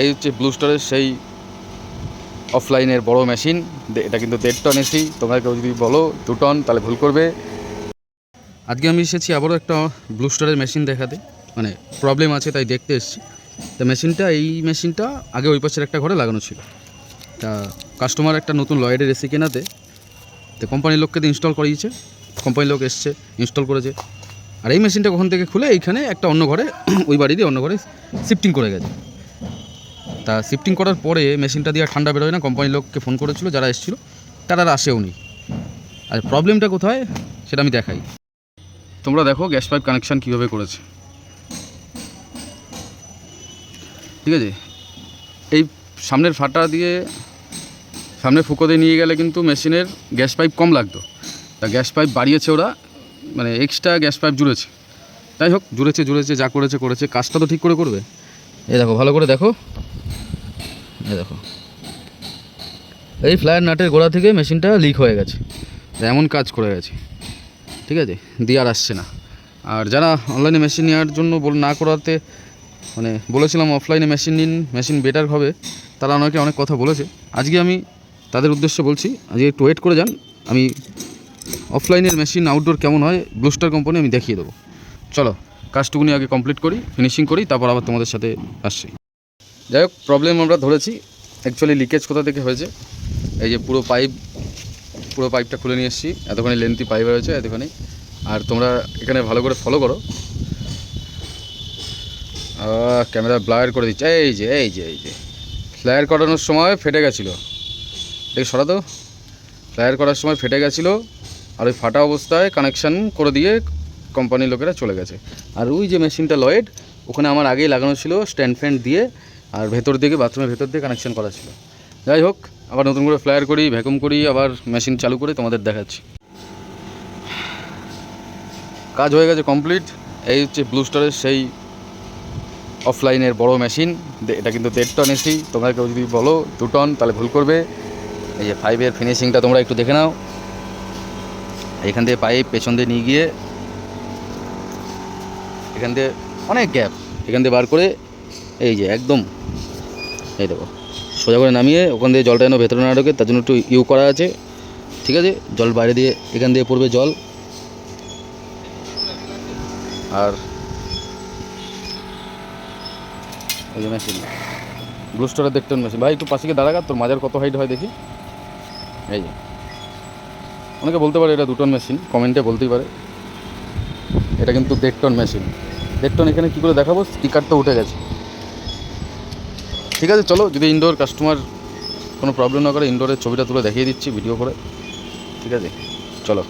এই হচ্ছে ব্লু স্টারের সেই অফলাইনের বড় মেশিন এটা কিন্তু দেড় টন এসি তোমরা কেউ যদি বলো দু টন তাহলে ভুল করবে। আজকে আমি এসেছি আবারও একটা ব্লু স্টারের মেশিন দেখাতে। মানে প্রবলেম আছে, তাই দেখতে এসেছি। তা মেশিনটা এই মেশিনটা আগে ওই পাশের একটা ঘরে লাগানো ছিল। তা কাস্টমার একটা নতুন লয়েডের এসি কেনাতে, তো কোম্পানির লোককে দিয়ে ইনস্টল করিয়েছে। কোম্পানির লোক এসছে ইনস্টল করেছে। আর এই মেশিনটা কখন থেকে খুলে এইখানে একটা অন্য ঘরে, ওই বাড়ি দিয়ে অন্য ঘরে শিফটিং করে গেছে। তা শিফটিং করার পরে মেশিনটা দিয়ে ঠান্ডা বেরোয় না। কোম্পানির লোককে ফোন করেছিল, যারা এসেছিল, তারা আর আসেও নি। আর প্রবলেমটা কোথায়? সেটা আমি দেখাই। তোমরা দেখো গ্যাস পাইপ কানেকশান কীভাবে করেছে। ঠিক আছে? এই সামনের ফাটা দিয়ে সামনে ফুকো দিয়ে নিয়ে গেলে কিন্তু মেশিনের গ্যাস পাইপ কম লাগতো। তা গ্যাস পাইপ বাড়িয়েছে ওরা মানে এক্সট্রা গ্যাস পাইপ জুড়েছে। যাই হোক, জুড়েছে জুড়েছে, যা করেছে করেছে। কাজটা তো ঠিক করে করবে। এই দেখো, ভালো করে দেখো। দেখো। এই ফ্লায়ার নাটের গোড়া থেকে মেশিনটা লিক হয়ে গেছে। এমন কাজ করে গেছে। ঠিক আছে? দিয়ে আর আসছে না। আর যারা অনলাইনে মেশিন নেওয়ার জন্য বল না করাতে মানে বলেছিলাম অফলাইনে মেশিন নিন মেশিন বেটার হবে, তারা অনেকে অনেক কথা বলেছে। আজকে আমি তাদের উদ্দেশ্যে বলছি, আজকে একটু ওয়েট করে যান। আমি অফলাইনের মেশিন আউটডোর কেমন হয় ব্লুস্টার কোম্পানি আমি দেখিয়ে দেবো। চলো, কাজটুকুনি আগে কমপ্লিট করি ফিনিশিং করি, তারপর আবার তোমাদের সাথে আসছি। যাই হোক প্রবলেম আমরা ধরেছি। অ্যাকচুয়ালি লিকেজ কোথা থেকে হয়েছে? এই যে পুরো পাইপ পুরো পাইপটা খুলে নিয়ে এসেছি। এতখানি লেন্থি পাইপ রয়েছে, এতখানি। আর তোমরা এখানে ভালো করে ফলো করো। ক্যামেরা ব্লার করে দিচ্ছে। এই যে এই যে এই যে। ফ্লায়ার করানোর সময় ফেটে গেছিল। দেখ সরাতো ফ্লায়ার করার সময় ফেটে গেছিল আর ওই ফাটা অবস্থায় কানেকশান করে দিয়ে কোম্পানির লোকেরা চলে গেছে। আর ওই যে মেশিনটা লয়েড ওখানে আমার আগেই লাগানো ছিল স্ট্যান্ড ফ্যান দিয়ে আর ভেতর দিকে, বাথরুমের ভেতর দিয়ে কানেকশন করা ছিল। যাই হোক, আবার নতুন করে ফ্লায়ার করি ভ্যাকুম করি, আবার মেশিন চালু করে তোমাদের দেখাচ্ছি। কাজ হয়ে গেছে কমপ্লিট এই হচ্ছে ব্লু স্টারের সেই অফলাইনের বড় মেশিন এটা কিন্তু দেড় টন এসি তোমরা কেউ যদি বলো দু টন তাহলে ভুল করবে। এই যে পাইপের ফিনিশিংটা তোমরা একটু দেখে নাও। এখান থেকে পাইপ পেছন দিয়ে নিয়ে গিয়ে, এখান দিয়ে অনেক গ্যাপ এখান দিয়ে বার করে এই যে একদম, এই দেখো, সোজা করে নামিয়ে ওখান দিয়ে জলটা যেন ভেতরে না ঢোকে, তার জন্য একটু ইউ করা আছে, ঠিক আছে? জল বাইরে দিয়ে, এখান দিয়ে পড়বে জল। আর এই যে মেশিন ব্লু স্টোরে দেখতে মেশিন ভাই, একটু পাশে গিয়ে দাঁড়াগা তোর মাজার কত হাইট হয় দেখি। এই যে, অনেকে বলতে পারে এটা দু টন মেশিন কমেন্টে বলতেই পারে। এটা কিন্তু দেড় টন মেশিন দেড় টন এখানে কী করে দেখাবো? স্টিকার তো উঠে গেছে। ঠিক আছে, চলো, যদি ইনডোর কাস্টমার কোনো প্রবলেম না করে ইনডোরের ছবিটা তুলে দেখিয়ে দিচ্ছি ভিডিও করে। ঠিক আছে? চলো।